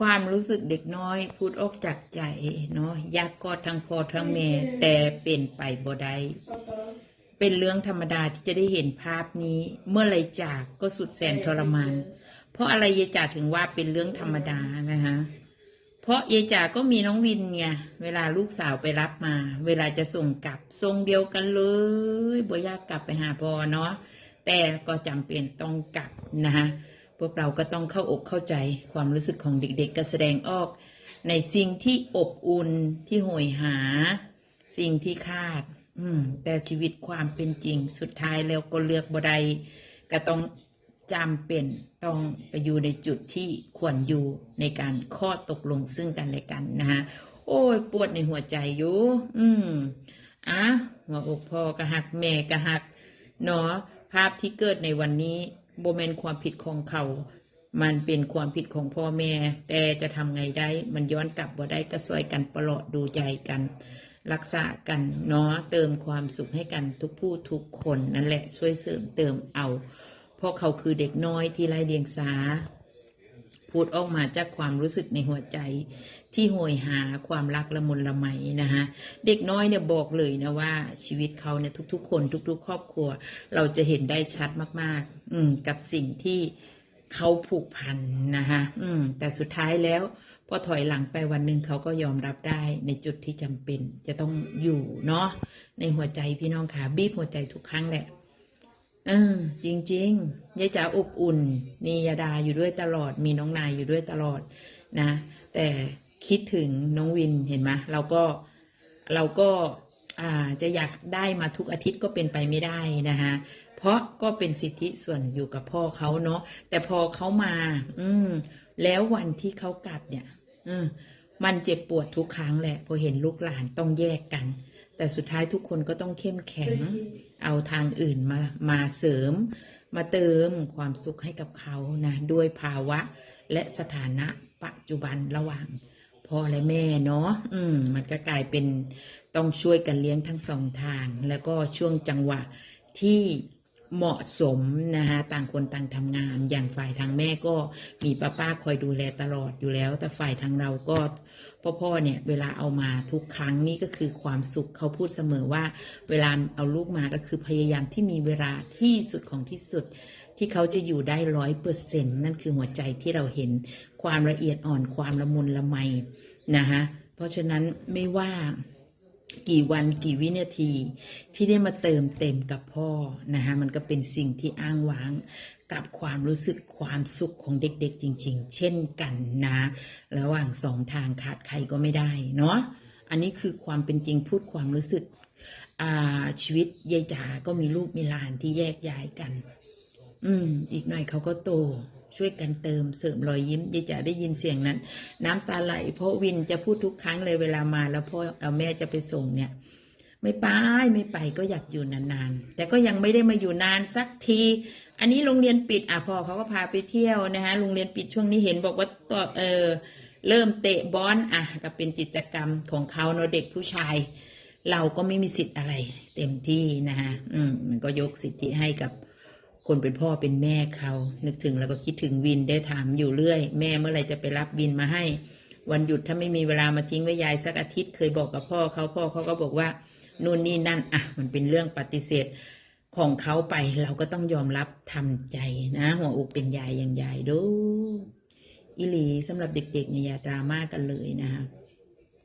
ความรู้สึกเด็กน้อยพูดออกจากใจเนาะยากกอดทั้งพ่อทั้งแม่แต่เป็นไปบ่ได้เป็นเรื่องธรรมดาที่จะได้เห็นภาพนี้ เมื่อไรจากก็สุดแสนทรมาน เพราะอะไรยายจ่าถึงว่าเป็นเรื่องธรรมดานะคะเพราะยายจ่าก็มีน้องวินไงเวลาลูกสาวไปรับมา เวลาจะส่งกลับทรงเดียวกันเลยบ่อยากกลับไปหาพ่อเนาะแต่ก็จำเป็นต้องกลับนะคะ พวกเราก็ต้องเข้าอกเข้าใจความรู้สึกของเด็กๆก็แสดงออก ในสิ่งที่อบอุ่นที่โหยหา สิ่งที่คาด อืม แต่ชีวิตความเป็นจริงสุดท้ายแล้วก็เลือกบ่ได้ก็ต้องจำเป็นต้องไปอยู่ในจุดที่ควรอยู่ในการข้อตกลงซึ่งกันและกันนะฮะโอ้ยปวดในหัวใจอยู่ อืมอะหัวอกพ่อกะหักแม่กะหักเนาะภาพที่เกิดในวันนี้ โบเมนความผิดของเขา มันเป็นความผิดของพ่อแม่ แต่จะทำไงได้ มันย้อนกลับบ่ได้ก็ซอยกันปลอดดูใจกัน รักษากันเนาะเติมความสุขให้กันทุกผู้ทุกคนนั่นแหละช่วยเสริมเติมเอา เพราะเขาคือเด็กน้อยที่ไร้เดียงสา พูดออกมาจากความรู้สึกในหัวใจ ที่โหยหาความรักละมุนละไมนะคะเด็กน้อยเนี่ยบอกเลยนะว่า ชีวิตเขาเนี่ยทุก ๆ คนทุก ๆ ครอบครัว เราจะเห็นได้ชัดมาก ๆ อืม กับสิ่งที่เขาผูกพันนะคะอืม แต่สุดท้ายแล้วพอถอยหลังไปวันหนึ่งเขาก็ยอมรับได้ในจุดที่จำเป็น จะต้องอยู่เนาะในหัวใจพี่น้องค่ะบีบหัวใจทุกครั้งแหละ เออจริงๆยายจ๋าอบอุ่น มียาดาอยู่ด้วยตลอด มีน้องนายอยู่ด้วยตลอดนะ แต่คิดถึงน้องวินเห็นไหมเราก็เราก็อาจะอยากได้มาทุกอาทิตย์ก็เป็นไปไม่ได้นะคะเพราะก็เป็นสิทธิส่วนอยู่กับพ่อเขาเนาะแต่พอเขามา อืม แล้ววันที่เขากลับเนี่ย อืมมันเจ็บปวดทุกครั้งแหละ พอเห็นลูกหลานต้องแยกกัน แต่สุดท้ายทุกคนก็ต้องเข้มแข็ง เอาทางอื่นมามาเสริม มาเติมความสุขให้กับเขานะด้วยภาวะและสถานะปัจจุบันระหว่างพ่อและแม่เนาะอืม มันก็กลายเป็นต้องช่วยกันเลี้ยงทั้งสองทาง แล้วก็ช่วงจังหวะที่ เหมาะสมนะคะต่างคนต่างทำงาน อย่างฝ่ายทางแม่ก็มีป้าป้าๆคอยดูแลตลอดอยู่แล้ว แต่ฝ่ายทางเราก็พ่อพ่อเนี่ยเวลาเอามาทุกครั้งนี่ก็คือความสุขเขาพูดเสมอว่า เวลาเอาลูกมาก็คือพยายามที่มีเวลาที่สุดของที่สุด ที่เขาจะอยู่ได้ร้อยเปอร์เซ็นต์นั่นคือหัวใจที่เราเห็นความละเอียดอ่อนความละมุนละไมนะคะเพราะฉะนั้นไม่ว่า กี่วันกี่วินาทีที่ได้มาเติมเต็มกับพ่อนะคะมันก็เป็นสิ่งที่อ้างว้างกับความรู้สึกความสุขของเด็กๆจริง ๆ เช่นกันนะระหว่างสองทางขาดใครก็ไม่ได้เนาะอันนี้คือความเป็นจริงพูดความรู้สึกอาชีวิตยายจ๋าก็มีลูกมีหลานที่แยกย้ายกัน อืม อีกหน่อยเขาก็โต ช่วยกันเติมเสริมรอยยิ้มยายจ๋าได้ยินเสียงนั้น น้ำตาไหลเพราะวินจะพูดทุกครั้งเลยเวลามาแล้วพ่อเอาแม่จะไปส่งเนี่ยไม่ไปไม่ไปก็อยากอยู่นานๆ แต่ก็ยังไม่ได้มาอยู่นานสักที อันนี้โรงเรียนปิดอะพ่อเขาก็พาไปเที่ยวนะคะโรงเรียนปิดช่วงนี้เห็นบอกว่าต่อเออเริ่มเตะบอลอะก็เป็นกิจกรรมของเขาเนาะเด็กผู้ชาย เราก็ไม่มีสิทธิ์อะไร เต็มที่นะคะอืมมันก็ยกสิทธิให้กับ คนเป็นพ่อเป็นแม่เขา นึกถึงแล้วก็คิดถึงวินได้ถามอยู่เรื่อย แม่เมื่อไรจะไปรับวินมาให้ วันหยุดถ้าไม่มีเวลามาทิ้งไว้ยายสักอาทิตย์เคยบอกกับพ่อเขาพ่อเขาก็บอกว่านู่นนี่นั่นอะ มันเป็นเรื่องปฏิเสธของเขาไปเราก็ต้องยอมรับทำใจนะ หัวอกเป็นยายอย่างยายดูอิลีสำหรับเด็กๆเนี่ยอย่าดราม่ากันเลยนะคะ